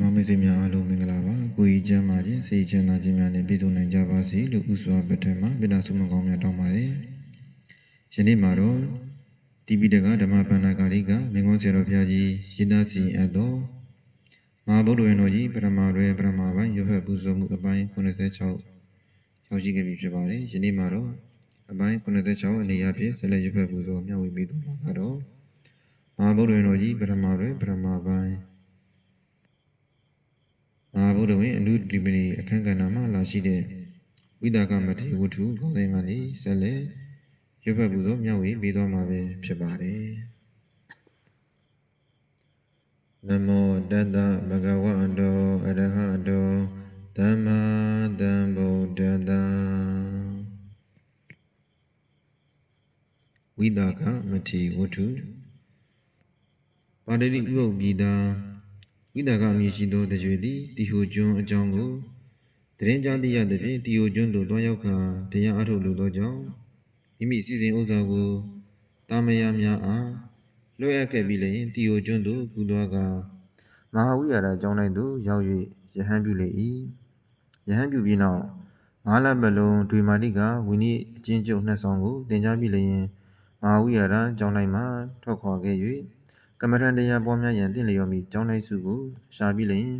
မမိတ်ဆွေများအားလုံးမင်္ဂလာပါကိုကြီးကျမ်းမာခြင်းစိတ်ချမ်းသာခြင်းများနဲ့ပြည့်စုံနိုင်ကြပါစေလို့ဥစွာပထမမေတ္တာဆုမကောင်းများတောင်းပါတယ်ယနေ့မှာတော့တိပိတကဓမ္မပန္နာကာရိကမင်္ဂွန်းဆရာတော်ဘုရားကြီးရေးသားစီရင်အပ်သောမဟာဗုဒ္ဓဝင်တော်ကြီးပရမရွယ်ပရမပိုင်းရွတ်ဖက်ပူဇော်မှုအပိုင်း86ရောက်ရှိခဲ့ပြီဖြစ်ပါတယ်ယနေ့မှာတော့အပိုင်း86အနေအချင်းဆက်လက်ရွတ်ဖက်ပူဇော်မျှဝေပေးတော်မှာကတော့မဟာဗုဒ္ဓဝင်တော်ကြီးပရမရွယ်ပရမပိုင်း မဟာဗုဒ္ဓဝင်အနုဒီပတိအခန်းကဏ္ဍမှာလာရှိတဲ့ဝိဒါကမထေဝတ္ထုခေါင်းစဉ်ကနေဆက်လက်ရွတ်ဖတ်ပူသောမြောက်ဝေပြီးသွားမှာပဲဖြစ်ပါတယ်နမောတတ္တဗဂဝတောအရဟတောသမ္မာသမ္ဗုဒ္ဓတ္တဝိဒါကမထေဝတ္ထုပါတိဥပုပ်ပြည်သား ဝိဒါကအမည်ရှိသောတကြွေသည်တီဟိုကျွန်းအကြောင်းကိုတရင်ကြားသိရသဖြင့်တီဟိုကျွန်းသို့တွားရောက်ခါတရားအထုတ်လိုသောကြောင့်မိမိစီစဉ်ဥစ္စာကိုတာမယာများအားလွှဲအပ်ခဲ့ပြီးလျှင်တီဟိုကျွန်းသို့ကူသွားကမဟာဝိဟာရကျောင်း၌သို့ရောက်၍ယဟန်ပြုလေ၏ယဟန်ပြုပြီးနောက်ငါးလပတ်လုံးဒွေမာတိကဝိနည်းအချင်းကျုပ်နှစ်ဆောင်ကိုတင်ကြားပြီးလျှင်မဟာဝိဟာရကျောင်း၌မှထွက်ခွာခဲ့၍ ကမ္မထန်တရားပွားများရန်တင့်လျော်မီကျောင်းတိုင်းစုကိုရှာပြီးလျင်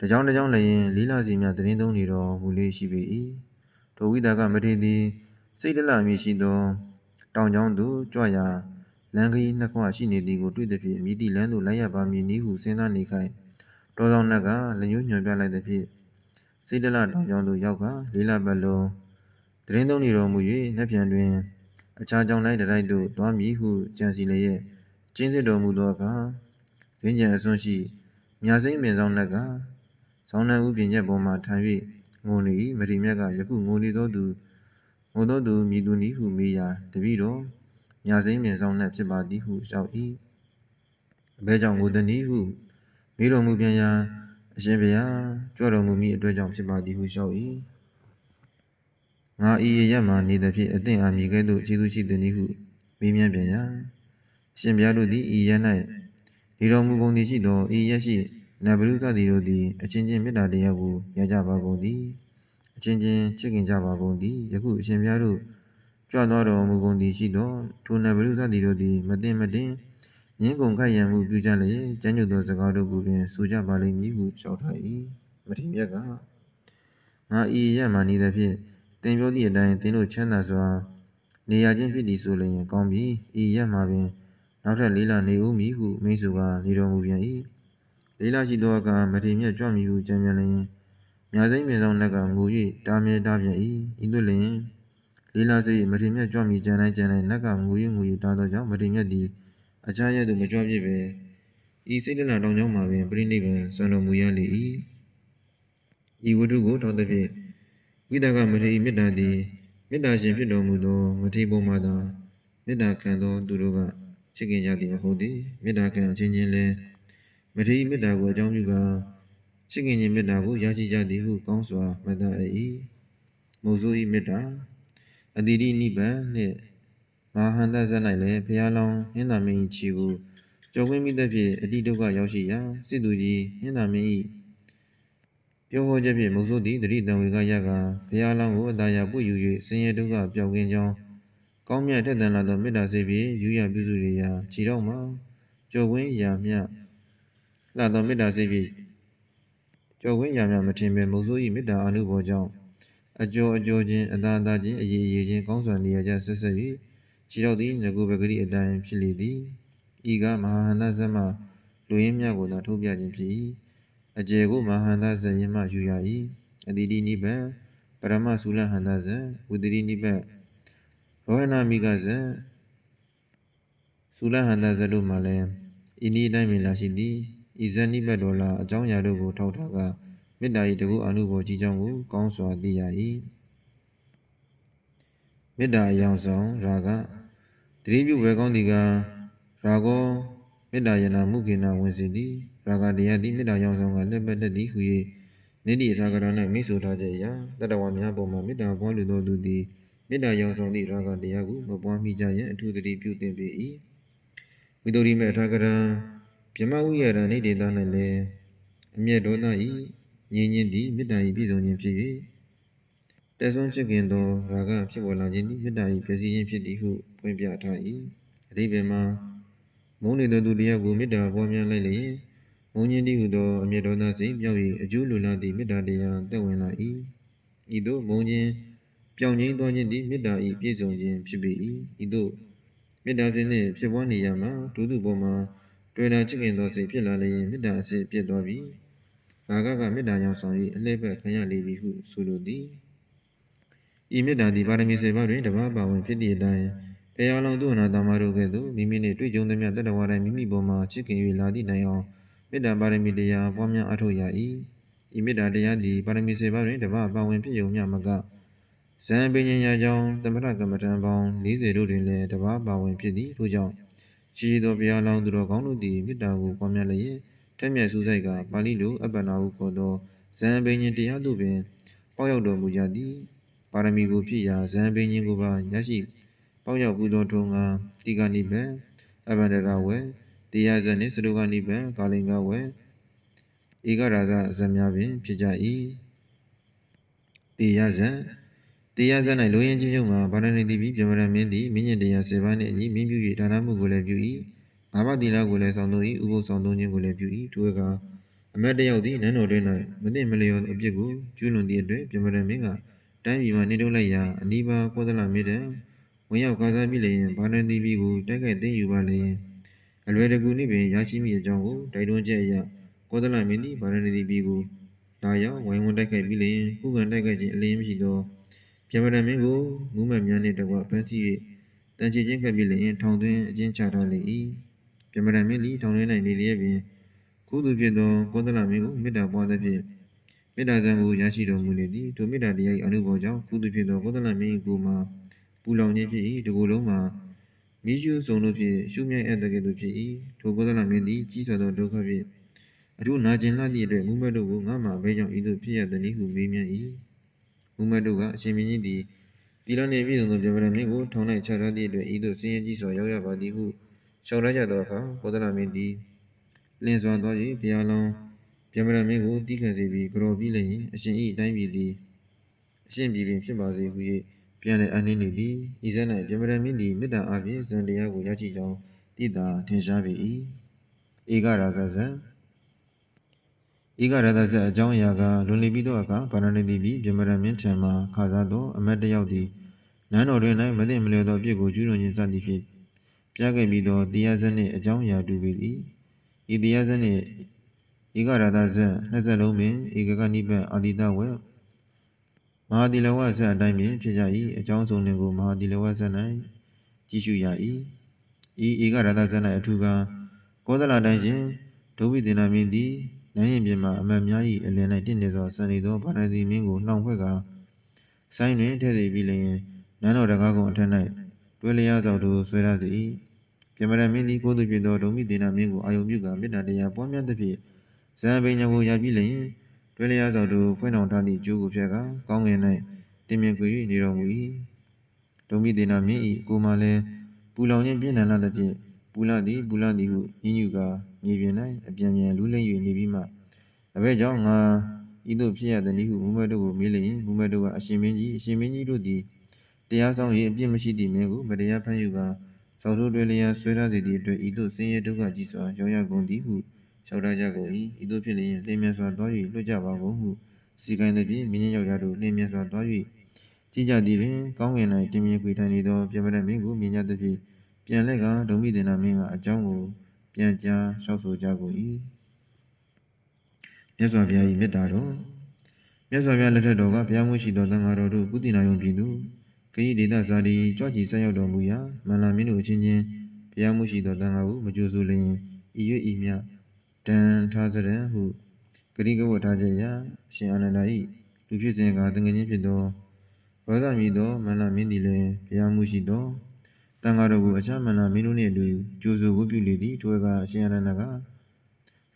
တကြောင်တကြောင်လည်းလီလာစီများတရင်သုံးနေတော်မူလေးရှိပေ၏ထိုဝိဒါကမထေသည်စိတ်တလမည်ရှိသောတောင်ကျောင်းသို့ကြွရာလမ်းခရီးနှစ်ခွရှိနေသည်ကိုတွေ့သည်ဖြင့်မိသည့်လမ်းသို့လိုက်ရပါမည်နည်းဟုစဉ်းစားနေခိုင်တောဆောင်နှက်ကလက်ညှိုးညွှန်ပြလိုက်သည်ဖြင့်စိတ်တလတောင်ကျောင်းသို့ရောက်ကလေးလပတ်လုံးတရင်သုံးနေတော်မူ၍နှက်ပြန်တွင်အခြားကျောင်းတိုင်းတစ်တိုက်သို့တွားမည်ဟုကြံစီလျက် ကျင်းစစ်တော်မူသောအခါဇင်းကြံအစွန်းရှိမြာစိမ့်ပင်ဆောင်နှက်ကဇောင်းနှံဥပြင်ချက်ပေါ်မှထိုင်၍ငိုနေ၏မရိမြတ်ကယခုငိုနေသောသူငိုသောသူမြည်သူနည်းဟုမေးရာတပည့်တော်မြာစိမ့်ပင်ဆောင်နှက်ဖြစ်ပါသည်ဟုလျှောက်၏အဘဲကြောင့်ငိုသည်နည်းဟုမေးတော်မူပြန်ရာအရှင်ဘုရားကြွတော်မူမည့်အတွက်ကြောင့်ဖြစ်ပါသည်ဟုလျှောက်၏ငါဤရရက်မှနေသည်ဖြင့်အသင်အားမြည်ကဲ့သို့ခြေသူရှိသည်နည်းဟုမေးမြန်းပြန်ရာ ရှင်ဘုရားတို့သည်ဤရ၌ဒီတော်မူကုန်သည်ရှိသောဤရရှိနဗရုသတိတို့သည်အချင်းချင်းမေတ္တာတရားကိုရကြပါကုန်သည်အချင်းချင်းချစ်ခင်ကြပါကုန်သည်ယခုအရှင်ဘုရားတို့ကြွတော်တော်မူကုန်သည်ရှိသောထိုနဗရုသတိတို့သည်မတင်မတင်ငင်းကုန်ခိုက်ရန်မှုပြုကြလျက်ကျမ်းညွတ်သောစကားတို့ကိုပင်ဆိုကြပါလိမ့်မည်ဟုလျှောက်ထား၏မထေရမြတ်ကငါဤရမှနေသည်ဖြင့်သင်ပြောသည့်အတိုင်းသင်တို့ချမ်းသာစွာနေရခြင်းဖြစ်သည်ဆိုလျင်ကောင်းပြီဤရက်မှာပင် နောက်ထပ်လေးလနေဦးမည်ဟုမိတ်ဆွေကနေတော်မူပြန်၏လေးလရှိသောအခါမထေမြတ်ကြွမည်ဟုကြံပြန်လျင်မြာစိမ့်မြေဆောင်လက်ကငို၍တားမြဲတားပြန်၏ဤသို့လျင်လေးလစိမထေမြတ်ကြွမည်ကြံတိုင်းကြံတိုင်းနက်ကငို၍ငို၍တားသောကြောင့်မထေမြတ်သည်အခြားရက်သို့မကြွဖြစ်ပဲဤစိတ်တလတောင်ကြောင်းမှာပင်ပြိဋိနိဗ္ဗာန်ဆွမ်းတော်မူရလေ၏ဤဝတ္ထုကိုထောက်သည်ဖြင့်ဝိသကမထေမေတ္တာသည်မေတ္တာရှင်ဖြစ်တော်မူသောမထေရဘုံမှာသာမေတ္တာခံသောသူတို့က ချစ်ခင်ကြသည်မဟုတ်သည်မေတ္တာခံအချင်းချင်းလည်းမထေရမေတ္တာကိုအကြောင်းပြုကာချစ်ခင်ခြင်းမေတ္တာကိုရရှိကြသည်ဟုကောင်းစွာမှတ်သား၏မုဆို၏မေတ္တာအတိတိနိဗ္ဗာန်နှင့်မဟာဟန္တဇတ်၌လည်းဘုရားလောင်းဟင်းသာမင်း၏ခြေကိုကြော်ခွင့်မိသဖြင့်အတိဒုက္ခရောက်ရှိရာစစ်သူကြီးဟင်းသာမင်း၏ပြောဟောချက်ဖြင့်မုဆိုသည်တတိတံဝေကရကဘုရားလောင်းကိုအတားရပွေယူ၍ဆင်းရဲဒုက္ခပျောက်ကင်းကြောင်း ကောင်းမြတ်ထက်သန်လာသောမေတ္တာစိတ်ဖြင့်ယူရပြုစုရရာခြေတော်မှာကြော်ခွင့်ရာမြလှသောမေတ္တာစိတ်ဖြင့်ကြော်ခွင့်ရာမြမထင်ပေမုဆို၏မေတ္တာအနုဘောကြောင့်အကျော်အကျော်ချင်းအသာအသာချင်းအရေးအရေးချင်းကောင်းစွာနေရကြဆက်ဆက်၍ခြေတော်သည်ငကုပဂရိအတိုင်းဖြစ်လေသည်ဤကမဟာဟန္တဇမလူရင်းမြတ်ကိုသာထုတ်ပြခြင်းဖြစ်၏အကျေကိုမဟာဟန္တဇယင်မှယူရ၏အတိတိနိဗ္ဗာန်ပရမသုလဟန္တဇဝုတ္တိနိဗ္ဗာန် ရောဟနာမိကဇသုလဟန္တဇတို့မှလည်းဤနည်းတိုင်းပင်လာရှိသည်ဤဇနိဗ္ဗတ်တော်လာအကြောင်းအရာတို့ကိုထောက်ထားကမေတ္တာ၏တကုအနုဘောကြီးကြောင်းကိုကောင်းစွာသိရ၏မေတ္တာအယောင်ဆောင်ရာဂတတိပြုဝေကောင်းသည်ကရာဂောမေတ္တာယနာမုခေနဝင်စီသည်ရာဂတရားသည်မေတ္တာယောင်ဆောင်ကလက်ပတ်တတ်သည်ဟု၍နိတိသာကရ၌မိတ်ဆိုထားခြင်းအရာတတဝများပေါ်မှာမေတ္တာပွားလိုသောသူသည် မေတ္တာယောင်ဆောင်သည့်ရာဂတရားကိုမပွားမိကြရန်အထူးသတိပြုသင်ပေ၏ဝိတ္တုရိမေအထာကရံဗြဟ္မဝိယရဏိတေသ၌လည်းအမျက်ဒေါသဤငြင်းခြင်းသည်မေတ္တာဤပြည့်စုံခြင်းဖြစ်၍တဆွမ်းချစ်ခင်သောရာဂဖြစ်ပေါ်လာခြင်းသည်မေတ္တာဤပြည့်စည်ခြင်းဖြစ်သည်ဟုဖွင့်ပြထား၏အဓိပ္ပာယ်မှာမုန်းနေသောသူတရားကိုမေတ္တာပွားများလိုက်လျင်မုန်းခြင်းသည်ဟုသောအမျက်ဒေါသစိတ်ပြောင်း၍အကျိုးလိုလားသည့်မေတ္တာတရားတက်ဝင်လာ၏ဤသို့မုန်းခြင်း ပြောင်းငြိမ်းသွားခြင်းသည်မေတ္တာဤပြည့်စုံခြင်းဖြစ်ပေ၏ဤသို့မေတ္တာစဉ်နှင့်ဖြစ်ပွားနေရမှာဒုသူပေါ်မှာတွေ့တာချစ်ခင်သောစိတ်ဖြစ်လာလျင်မေတ္တာအစစ်ပြည့်သွားပြီးရာဂကမေတ္တာကြောင့်ဆောင်၍အလှည့်ဘက်ခံရလေပြီဟုဆိုလိုသည်ဤမေတ္တာသည်ပါရမီစေပါတွင်တပါးပါဝင်ဖြစ်သည့်အတိုင်းတရားလောင်းသူအနာတမတို့ကဲ့သို့မိမိနှင့်တွေ့ကြုံသမျှတတ္တဝါတိုင်းမိမိပေါ်မှာချစ်ခင်၍လာသည့်တိုင်အောင်မေတ္တာပါရမီတရားပွားများအထောက်ရ၏ဤမေတ္တာတရားသည်ပါရမီစေပါတွင်တပါးပါဝင်ဖြစ်ယုံမျှမက ဇံပင်ဉ္ညာကြောင့်သမထကမ္မထံပေါင်း40တို့တွင်လည်းတပါးပါဝင်ဖြစ်သည်ထို့ကြောင့်ရှိသောဘုရားလောင်းသူတော်ကောင်းတို့သည်မေတ္တာကိုပွားများလျက်ထက်မြတ်စူးစိုက်ကပါဠိလိုအပ္ပနာဟုခေါ်သောဇံပင်ဉ္တရားသို့ပင်ပေါက်ရောက်တော်မူကြသည်ပါရမီကိုဖြစ်ရာဇံပင်ဉ္ကိုပါရရှိပေါက်ရောက်ပူသောထုံငါတိကနိဗ္ဗာန်အဘန္တရာဝေတရားဇန်နှင့်စတုကနိဗ္ဗာန်ကာလင်္ဂဝေဧကရာဇဇံများပင်ဖြစ်ကြ၏တရားဇန် တရားဇန်၌လိုရင်းချင်းချုပ်မှာဗာရဏိတိပြီးပြမရမင်းသည်မင်းညင်တရား၁၀ပါးနှင့်အညီမင်းပြု၍ဒါနမှုကိုလည်းပြု၏ငါးပါးသီလကိုလည်းဆောင်သုံး၏ဥပုသ်ဆောင်သုံးခြင်းကိုလည်းပြု၏ထိုအခါအမတ်တယောက်သည်နန်းတော်တွင်၌မသိမလျော်အပြစ်ကိုကျူးလွန်သည့်အတွက်ပြမရမင်းကတိုင်းပြည်မှနေထုတ်လိုက်ရာအနီးပါးကောသလမေတ္တံဝင်ရောက်ကားစားပြီးလျင်ဗာရဏိတိကိုတိုက်ခိုက်သိမ်းယူပါလျင်အလွယ်တကူနှင့်ပင်ရရှိမိအကြောင်းကိုတိုက်တွန်းချက်အရကောသလမင်းသည်ဗာရဏိတိကိုလာရောက်ဝိုင်းဝန်းတိုက်ခိုက်ပြီးလျင်ခုခံတိုက်ခိုက်ခြင်းအလင်းမရှိသော ပြမရမင်းကိုမူးမတ်များနှင့်တကွဖမ်းဆီး၍တန်ချေချင်းကပ်ပြီးလျင်ထောင်သွင်းအကျဉ်းချထားလေ၏ပြမရမင်းသည်ထောင်ထဲ၌နေလျက်ပင်ကုသိုလ်ဖြစ်သောကောသလမင်းကိုမေတ္တာပွားသဖြင့်မေတ္တာဇံကိုရရှိတော်မူလေသည်ထိုမေတ္တာတရား၏အနုဘောကြောင့်ကုသိုလ်ဖြစ်သောကောသလမင်း၏ကိုယ်မှာပူလောင်ခြင်းဖြစ်၏ဒီကိုယ်လုံးမှာမိကျူးစုံတို့ဖြင့်ရှုမြိုက်အပ်တဲ့ကဲ့သို့ဖြစ်၏ထိုကောသလမင်းသည်ကြီးစွာသောဒုက္ခဖြင့်အထူးနာကျင်လှသည့်အတွက်မူမတ်တို့ကိုငါမှဘဲကြောင့်ဤသို့ဖြစ်ရသည်ဟုမေးမြန်း၏ မူမတ်တို့ကအရှင်မင်းကြီးသည်တီလနှင့်ပြည်စုံသောပြမရမင်းကိုထောင်၌ချထားသည့်အတွက်ဤသို့စည်ရင်ကြီးစွာရောက်ရပါသည်ဟုရှောက်ရကြသောအခါကောသလမင်းသည်လင်းစွာသော၍ဘုရားလောင်းပြမရမင်းကိုတီးခတ်စေပြီးကြော်ပြီးလျင်အရှင်၏အတိုင်းပြည်သည်အရှင်ပြည်ပင်ဖြစ်ပါစေဟု၍ပြန်လည်အနှင်းနေသည်ဤစက်၌ပြမရမင်းသည်မေတ္တာအပြင်ဇန်တရားကိုရရှိကြောင်းတိတာထင်ရှားပေ၏ဧကရာဇဇံ ဧကရတဇအကြောင်းအရာကလွန်လီပြီးသောအခါဗာရဏတိပြည်ပြမရမင်းထံမှခါစားသောအမတ်တယောက်သည်နန်းတော်တွင်၌မသိမလျော်သောအပြစ်ကိုကျူးလွန်ခြင်းစသည်ဖြင့်ပြခဲ့ပြီးသောတရားစနှင့်အကြောင်းအရာတူပေသည်ဤတရားစနှင့်ဧကရတဇနှစ်စလုံးပင်ဧကကနိဗ္ဗာန်အာတိတဝေမဟာတိလဝဇအတိုင်းပင်ဖြစ်ကြ၏အကြောင်းစုံတွင်ကိုမဟာတိလဝဇ၌ကြည့်ရှုရ၏ဤဧကရတဇ၌အထူးကားကောသလတိုင်းရှင်ဒုဝိသေနမင်းသည် နန်းရင်ပြင်မှအမတ်များ၏အလယ်၌တင့်နေသောစံနေသောဗာရဏသီမင်းကိုနှောင်ဖွဲ့ကာဆိုင်းတွင်ထည့်စေပြီးလျင်နန်းတော်တကားကုံအထက်၌တွဲလျားသောတို့ဆွဲထားသည်ပြမရမင်းသည်ကိုယ်သူဖြစ်သောဒုံမိသေနာမင်းကိုအာယုံပြုကာမေတ္တာတရားပွားများသဖြင့်ဇံပင်ညာကိုရပြီးလျင်တွဲလျားသောတို့ဖွင့်တော်ထားသည့်ကျိုးကိုဖြတ်ကာကောင်းငင်၌တင်မြင်ခွေ၍နေတော်မူ၏ဒုံမိသေနာမင်း၏ကိုယ်မှလည်းပူလောင်ခြင်းပြင်းထန်လာသဖြင့် ပူလာသည်ပူလာသည်ဟုညညူကာမြေပြင်၌အပြန်ပြန်လူးလိမ့်၍နေပြီးမှအဘဲကြောင့်ငါဤသို့ဖြစ်ရသည်နည်းဟုမူမတ်တို့ကိုမေးလျင်မူမတ်တို့ကအရှင်မင်းကြီးအရှင်မင်းကြီးတို့သည်တရားဆောင်၍အပြစ်မရှိသည့်မင်းကိုမတရားဖမ်းယူကာစောက်ထိုးတွင်လျာဆွဲထားစေသည့်အတွက်ဤသို့ဆင်းရဲဒုက္ခကြီးစွာရောက်ရကုန်သည်ဟုလျှောက်ထားကြကုန်၏ဤသို့ဖြစ်လျင်လင်းမြန်စွာသွား၍လွတ်ကြပါကုန်ဟုစီကိုင်းသည်ဖြင့်မင်းယောက်ျားတို့လင်းမြန်စွာသွား၍ကြည်ကြသည်ပင်ကောင်းကင်၌တင်မြင်ခွေထိုင်နေသောပြမရမင်းကိုမြင်ကြသည်ဖြင့် ပြန်လက်ကဒုံမိဒေနာမင်းကအကြောင်းကိုပြန်ကြားလျှောက်ဆိုကြကုန်၏မြတ်စွာဘုရား၏မေတ္တာတော်မြတ်စွာဘုရားလက်ထက်တော်ကဘုရားမှုရှိသောသံဃာတော်တို့ကုသနာယုံပြည်သူခရီးဒေသဇာတိကြွကြည်ဆက်ရောက်တော်မူရာမန္လာမင်းတို့အချင်းချင်းဘုရားမှုရှိသောသံဃာကိုမကြိုဆိုလျင်ဤ၍ဤမြတန်ထားစရန်ဟုဂရိကဝတ်ထားကြရာအရှင်အာနန္ဒာ၏လူဖြစ်စဉ်ကတငငချင်းဖြစ်သောရောသမီသောမန္လာမင်းသည်လည်းဘုရားမှုရှိသော တန်ဃာတော်ကိုအခြားမန္လာမင်းတို့နှင့်အတူကြိုဆိုဝတ်ပြုလေသည်ထိုကအရှင်အာနန္ဒာက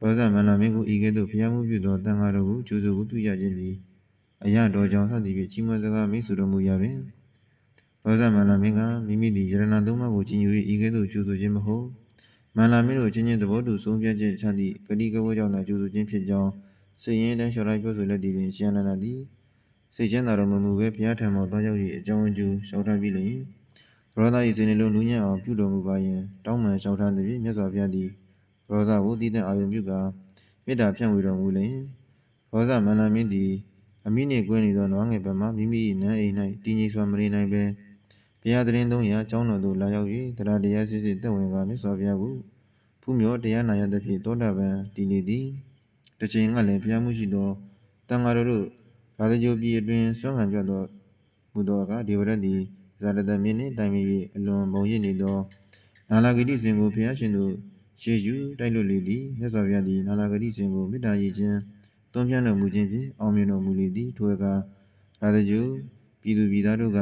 ရောသမန္လာမင်းကိုဤကဲ့သို့ဘုရားမှုပြုသောတန်ဃာတော်ကိုကြိုဆိုဝတ်ပြုရခြင်းသည်အရာတော်ကြောင့်စသည်ဖြင့်ကြီးမွန်စကားမိတ်ဆွေတော်မူရာတွင်ရောသမန္လာမင်းကမိမိသည်ယရဏသုံးပါးကိုကြီးညို၍ဤကဲ့သို့ကြိုဆိုခြင်းမဟုတ်မန္လာမင်းတို့ချင်းချင်းသဘောတူဆုံးဖြတ်ချက်ချသည့်ဂတိကဝတ်ကြောင့်သာကြိုဆိုခြင်းဖြစ်ကြောင်းစိတ်ရင်းတိုင်းလျှော်လိုက်ပြောဆိုလက်သည်ပင်ရှင်းလန်းလာသည်စိတ်ချမ်းသာတော်မမူပဲဘုရားထံမှသွားရောက်၍အကြောင်းအကျိုးလျှောက်ထားပြီးလျှင် ရောသား၏စိတ်နှလုံးနူးညံ့အောင်ပြုတော်မူပါယင်တောင်းပန်လျှောက်ထားသည်ဖြင့်မြတ်စွာဘုရားသည်ရောသားကိုတည်တဲ့အာယုံပြုကာမေတ္တာဖြန့်ဝေတော်မူလျှင်ရောသားမန္လာမင်းသည်အမိနှင့်ကွဲနေသောနွားငယ်ဘက်မှမိမိ၏နန်းအိမ်၌တည်ငြိမ်စွာမနေနိုင်ပဲဘုရားသခင်သုံးရာကျောင်းတော်သို့လာရောက်၍တရားတရားစစ်စစ်သက်ဝင်ကာမြတ်စွာဘုရားကိုဖူးမြော်တရားနာရသဖြင့်သောတာပန်တည်နေသည်တစ်ချိန်ကလည်းဘုရားမှုရှိသောတန်ဃာတော်တို့ရာဇဂိုပြည်အတွင်းဆွမ်းခံကြသောမူသောအခါဒေဝရတ်သည် ဇာတတမင်းနှင့်တိုင်ပင်၍အလွန်မုံရစ်နေသောနာလာဂတိစဉ်ကိုဘုရားရှင်တို့ရှေယူတိုက်လွတ်လေသည်မြတ်စွာဘုရားသည်နာလာဂတိစဉ်ကိုမေတ္တာရည်ခြင်းသွန်ပြတော်မူခြင်းဖြင့်အောင်မြင်တော်မူလေသည်ထိုအခါရာဇဂိုပြည်သူပြည်သားတို့က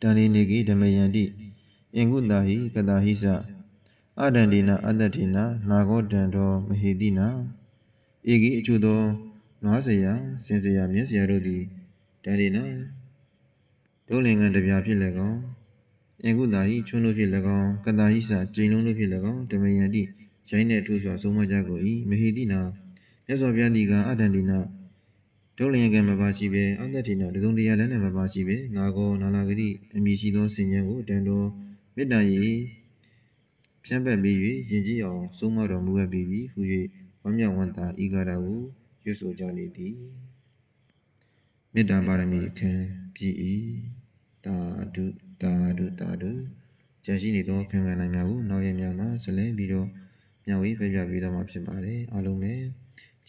တန်လီနေကိဓမ္မယန္တိအင်္ဂုတာဟိကတာဟိစအတ္တန္တိနာအတ္တထေနာနာဂောတံတော်မဟေတိနာဧကိအချို့သောနွားစရာစင်စရာမြင်းစရာတို့သည်တန်တိနာ ဒုလင်္ကံတပြားဖြစ်၎င်းအင်ကုတာဟိချွန်းတို့ဖြစ်၎င်းကတာဟိစကျိန်လုံးတို့ဖြစ်၎င်းဓမယန္တိရိုင်းတဲ့ထိုးစွာဆုံးမကြကုန်၏မဟေတိနာမြတ်စွာဘုရားသည်ကအတ္တန္တိနာဒုလင်္ကံမပါရှိပဲအတ္တထေနာတစုံတရာလည်းနဲ့မပါရှိပဲနာဂောနာလာဂတိအမည်ရှိသောစင်ញံကိုတန်တော်မေတ္တာရည်ဖြန့်ပတ်ပြီး၍ယဉ်ကျေးအောင်ဆုံးမတော်မူအပ်ပြီးပြီဟု၍ဝမ်းမြောက်ဝမ်းသာဤကားတာကိုရွတ်ဆိုကြလေသည်မေတ္တာပါရမီအခန်းပြည့်၏ တာဒုတာဒုတာဒုကြံရှိနေသောခံခံနိုင်များကိုနောက်ရများမှာဆက်လက်ပြီးတော့မျှဝေဖပြပေးတော့မှာဖြစ်ပါတယ်အားလုံးပဲ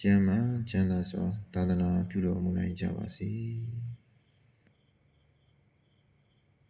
ကျမ်းမာချမ်းသာစွာသာသနာပြုတော်မူနိုင်ကြပါစေ